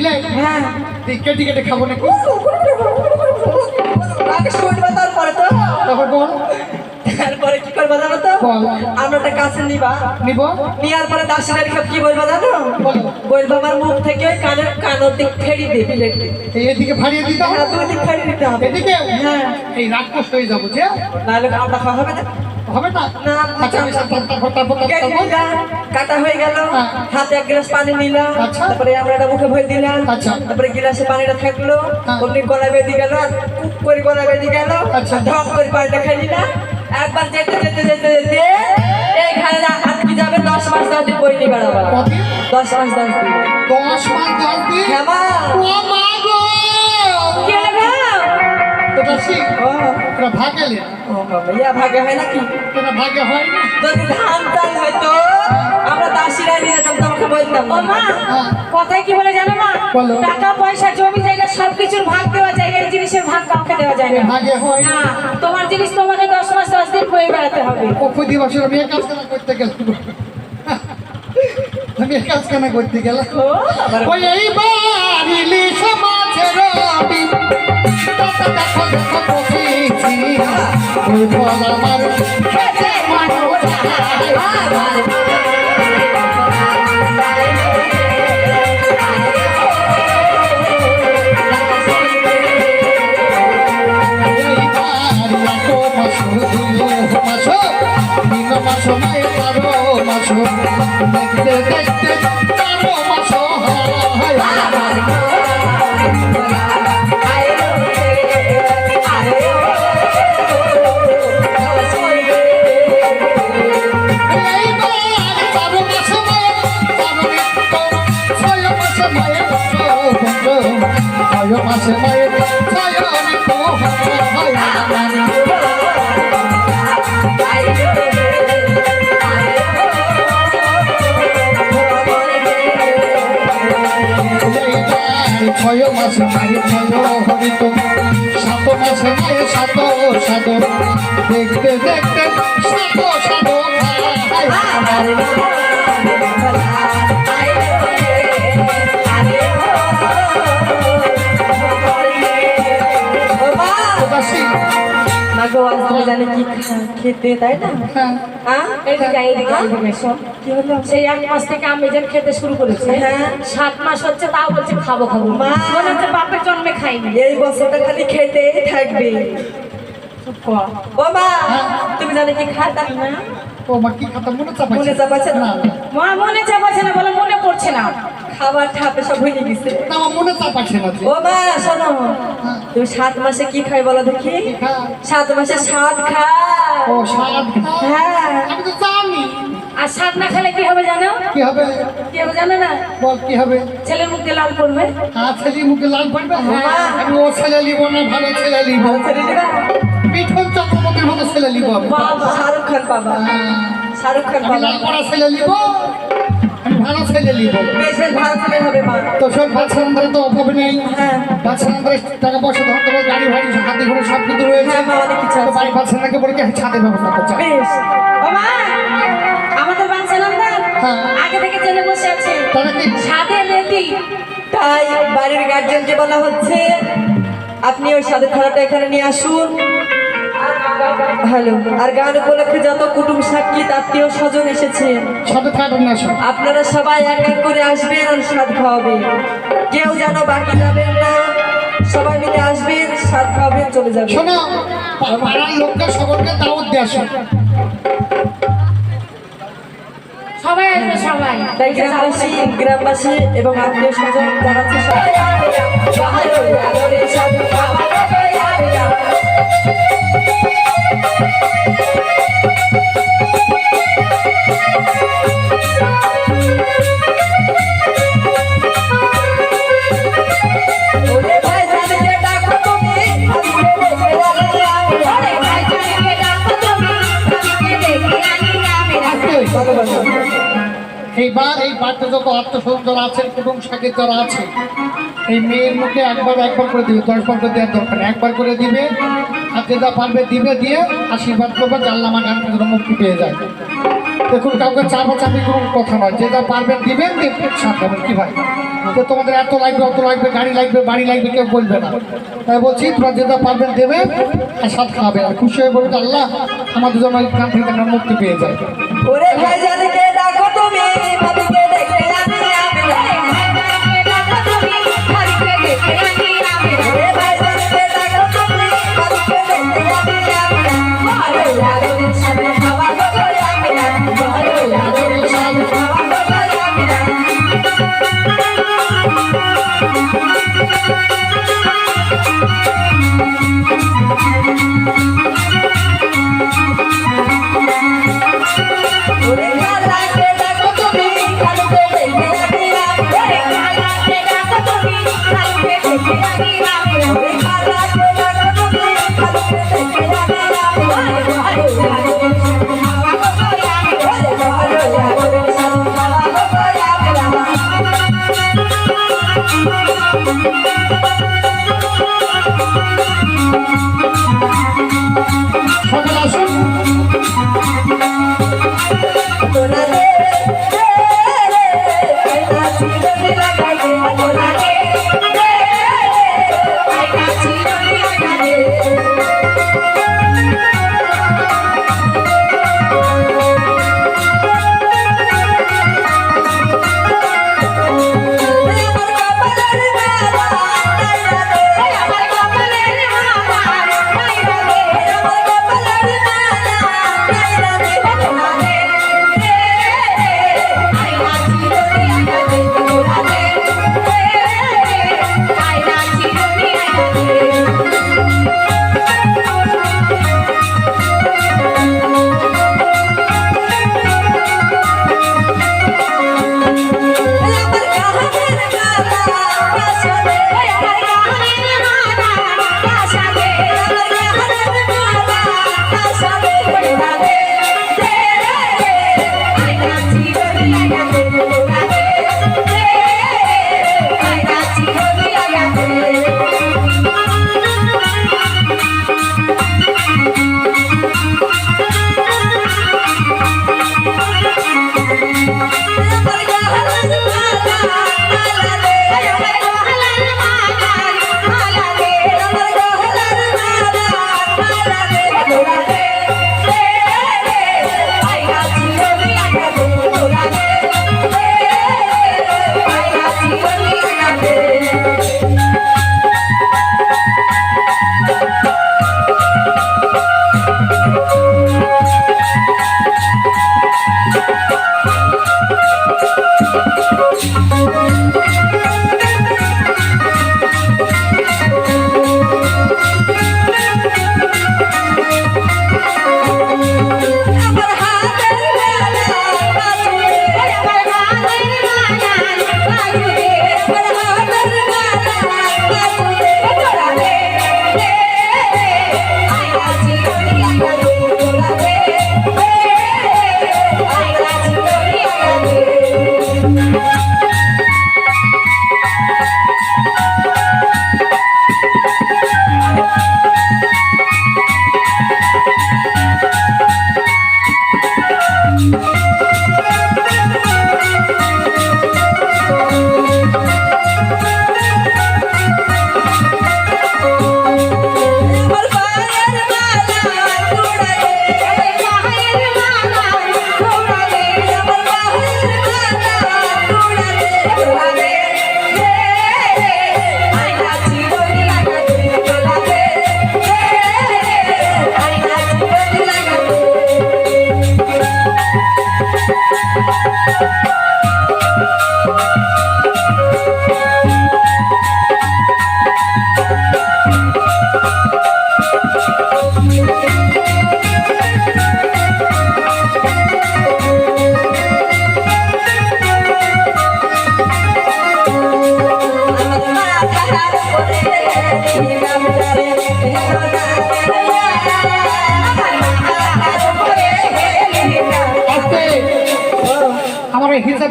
মিলে? হ্যাঁ। কেটে কেটে খাব নাকি? আগে শুনবে তারপরে তো। তারপর বল। তারপরে কি করবে জানো তো? বল। আমরা একটা কাছে নিবা। নিব? নেওয়ার পরে দাসিনার সব কি বলব জানো? বলো। বলব আমার মুখ থেকে ওই কানের কানের দিক ফেরি দে প্লেট এদিকে ভাড়িয়ে দিতে হবে। হ্যাঁ দুই দিক ফেরি দিতে হবে। এদিকে? হ্যাঁ। এই রাক্ষস হয়ে যাব যে। নাহলে আমরা খাওয়া হবে না। হবে না? না, আচ্ছা কেটে হয়ে গেল। হ্যাঁ। হাতে এক গ্লাস পানি নিলাম। আচ্ছা। তারপরে আমরা এটা মুখে ভরে দিলাম। আচ্ছা। তারপরে গিলাসে পানিটা থাকল। হ্যাঁ। অমনি গলা বেঁধে গেল কুক করে গলা বেঁধে গেল। আচ্ছা। করে পানিটা খাই নিলাম একবার যেতে যেতে যেতে যেতে আটকে যাবে? দশ মাস দশ দিন বই নিবে আবার দশ মাস দশ দিন। দশ মাস দশ দিন? হ্যাঁ তো দাসি ও। তোরা ভাগেলে ও বাবা, ভাগে হয় নাকি? তোরা ভাগে হয় না? যদি ধান চাল হয়তো আমরা দাসিরাই নিয়ে যেতাম তোমাকে বলতাম। ও মা হ্যাঁ। কথায় কি বলে জানো মা? টাকা পয়সা জমি জায়গা সবকিছুর ভাগ দেওয়া যায় এই জিনিসের ভাগ কাউকে দেওয়া যায় না। ভাগে হয় না। তোমার জিনিস তোমাকে দশ মাস দশ দিন বয়ে বেড়াতে হবে। ও প্রতি বছর আমি কাজ কেনা করতে গেলাম। আমি কাজ কেনা করতে গেলাম। ওই ইলিশ মাছের আমার মাস নয় বারো মাস দেখতে দেখতে ছয় মাস নাই ছয় হরিত সাত মাস নাই সাত সাত দেখতে দেখতে সাত সাত আজ তুমি জানি কি খেতে তাই না? হ্যাঁ। কি হলো? সেই এক মাস থেকে আমি যেন খেতে শুরু করেছে। হ্যাঁ। সাত মাস হচ্ছে তাও বলছে খাব খাব। মা। মনে হচ্ছে বাপের জন্মে খাইনি। এই বছরটা খালি খেতেই থাকবে। তুমি জানি কি খাতা? না। ও মা কি খাতা? মনে চাপাচ্ছে? না? মা মনে চাপাচ্ছে না বলে মনে পড়ছে না। খাবার ঠাপে সব হয়ে গেছে। না মনে চাপাচ্ছে না ও মা শোনো। তুমি সাত মাসে কি খাই বলো দেখি? সাত মাসে সাত খায় ও স্বাদ হ্যাঁ। আর সাত না খেলে কি হবে জানো? কি হবে? কি হবে জানো না? বল কি হবে? ছেলের মুখে লাল পড়বে। আর ছেলে মুখে লাল পড়বে? হ্যাঁ। আমি ও ছেলে লিব না ভালো ছেলে লিব। ছেলে নিবা? মিঠুন চক্রবর্তীর মতো ছেলে লিব বাবা, শাহরুখ খান বাবা। শাহরুখ খান বাবা। লাল পড়া ছেলে লিব। ভালো ছেলে বেশ বেশ ভালো ছেলে হবে মা। তো সব বাচ্চাদের তো অভাব নেই। হ্যাঁ। বাচ্চাদের টাকা পয়সা ধরতে হবে গাড়ি ভাড়ি হাতে ঘরে সব কিছু রয়েছে। হ্যাঁ, মা, অনেক কিছু আছে। বাড়ি বাচ্চাদেরকে বলে কি ছাদের ব্যবস্থা করছে বেশ। ও মা আমাদের বাঞ্ছানন্দার হ্যাঁ। আগে থেকে জেনে বসে আছে। তাহলে কি? সাথে রেডি। তাই বাড়ির গার্জিয়ানকে বলা হচ্ছে আপনি ওই সাদের খেলাটা এখানে নিয়ে আসুন। ভালো আর গান উপলক্ষে যত কুটুম সাক্ষী আত্মীয় স্বজন এসেছেন সব। আপনারা সবাই এক এক করে আসবেন আর স্বাদ খাওয়াবেন। কেউ যেন বাকি যাবেন না সবাই মিলে আসবেন স্বাদ খাওয়াবেন চলে যাবেন। শোনো পাড়ার লোককে সকলকে দাওয়াত দিয়ে আসো সবাই আসবে সবাই। তাই গ্রামবাসী গ্রামবাসী এবং আত্মীয় স্বজন যারা আছে সবাই। এইবার এই বাড়িতে যত আত্মস্বজন যারা আছেন কুটুম সাকির যারা আছে এই মেয়ের মুখে একবার একবার করে দিবে দশবার করে দেওয়ার দরকার একবার করে দিবে, আর যেটা পারবে দিবে দিয়ে আশীর্বাদ করবে জানলাম আমার মুক্তি পেয়ে যায়। দেখুন, কাউকে চাপা চাপি কোনো কথা নয়। যেটা পারবেন দিবেন, দিয়ে সাঁতাবেন কি ভাই? তো তোমাদের এত লাগবে, অত লাগবে, গাড়ি লাগবে, বাড়ি লাগবে, কেউ বলবে না। তাই বলছি, তোমরা যেটা পারবেন দেবে, আর সাথ খাবে। আর খুশি হয়ে বলবে, আল্লাহ, আমাদের জন্য কান থেকে মুক্তি পেয়ে যায়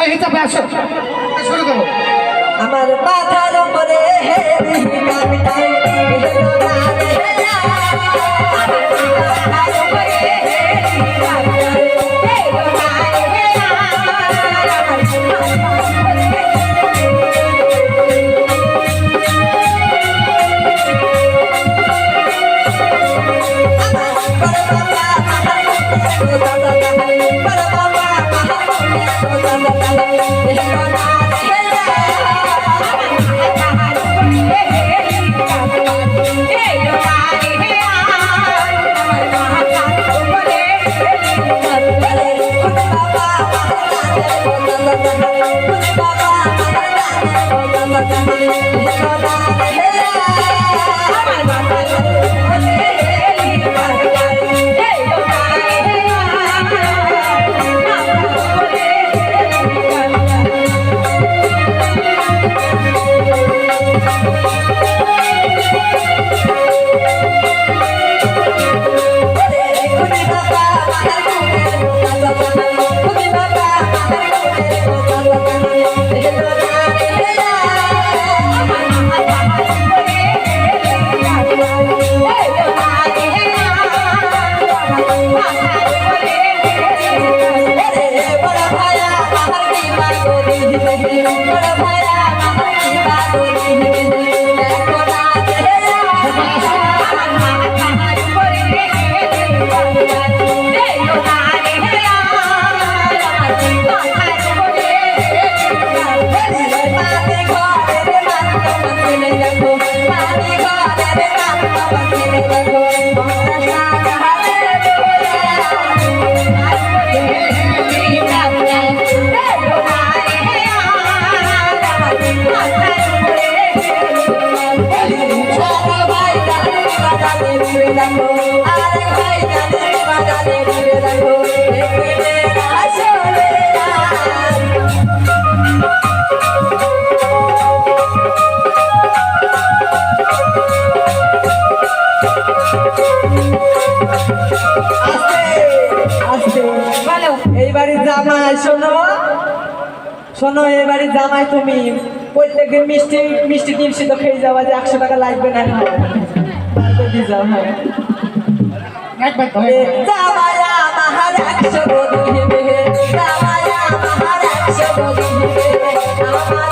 এই হিসাব ভাই আসো। শুরু করো। আমার মাথার উপরে হেরি বলো শোনো এবারে জামাই তুমি প্রত্যেকের মিষ্টি মিষ্টি কিনছি তো খেয়ে যাওয়া যে একশো টাকা লাগবে না জামায়া মাহার একশো দিবে জামায়া মাহার একশো দিবে আমারও মাঝে